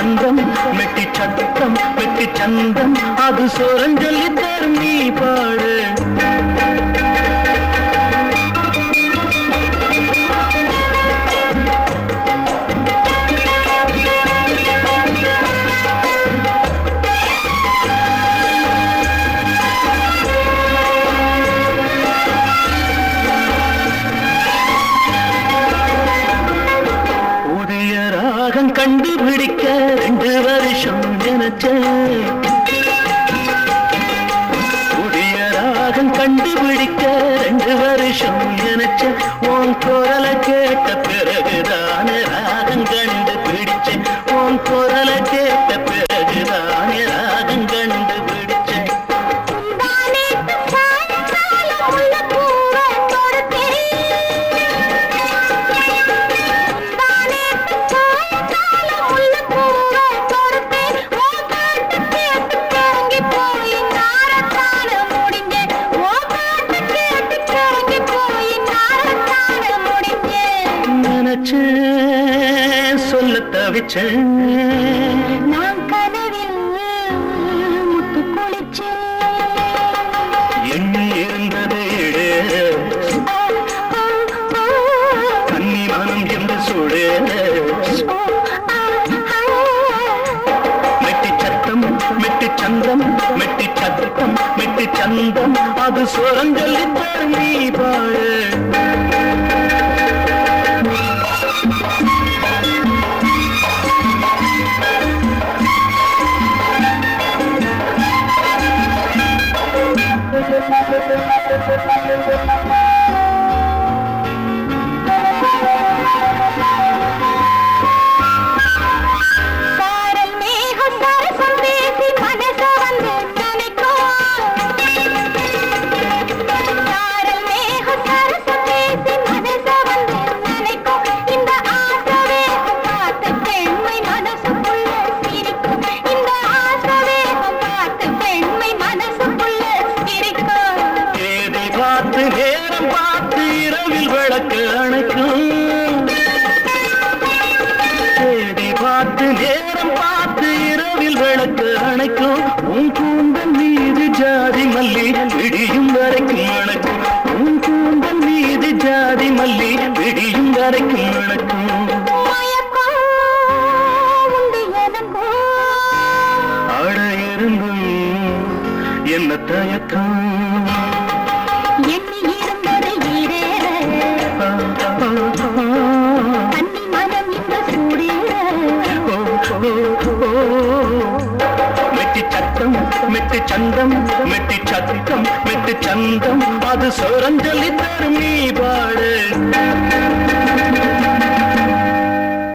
சந்தம் மெட்டி சத்தம் மெட்டி சந்தம். அது சோரஞ்சொல்லி தரும் நீ பாடு. கண்டு சந்தோஷம் கண்டுபிடிக்க புதிய ராகம் கண்டுபிடிக்க ரெண்டு வருஷம் நினைச்ச உன் குரலை கேட்ட பிறகுதான ராகம் கண்டுபிடிச்சேன் நினைச்சேன் சொல்ல தவிச்சேன் நான் கனவில் முத்து குளிச்சேன் எண்ணி இருந்ததை இடு கன்னி மனம் என்று சுடு. மெட்டி சத்தம் மெட்டி சந்தம் மெட்டி சத்தம் மெட்டி சந்தம். அது சுரஞ்சொல்லி தரும் பார்த்து நேரம் பார்த்து இரவில் விளக்கு அணைக்கும். தேடி பார்த்து நேரம் பார்த்து இரவில் விளக்கு அணைக்கும். உன் கூந்தல் மீது ஜாதி மல்லி விடியும் வரைக்கும் அணைக்கும். உன் கூந்தல் மீது ஜாதி மல்லி விடியும் வரைக்கும் அணைக்கும். என்ன தயக்கம்? சந்தம் மெட்டி சத்தம் மெட்டி சந்தம். அது சோரஞ்சலி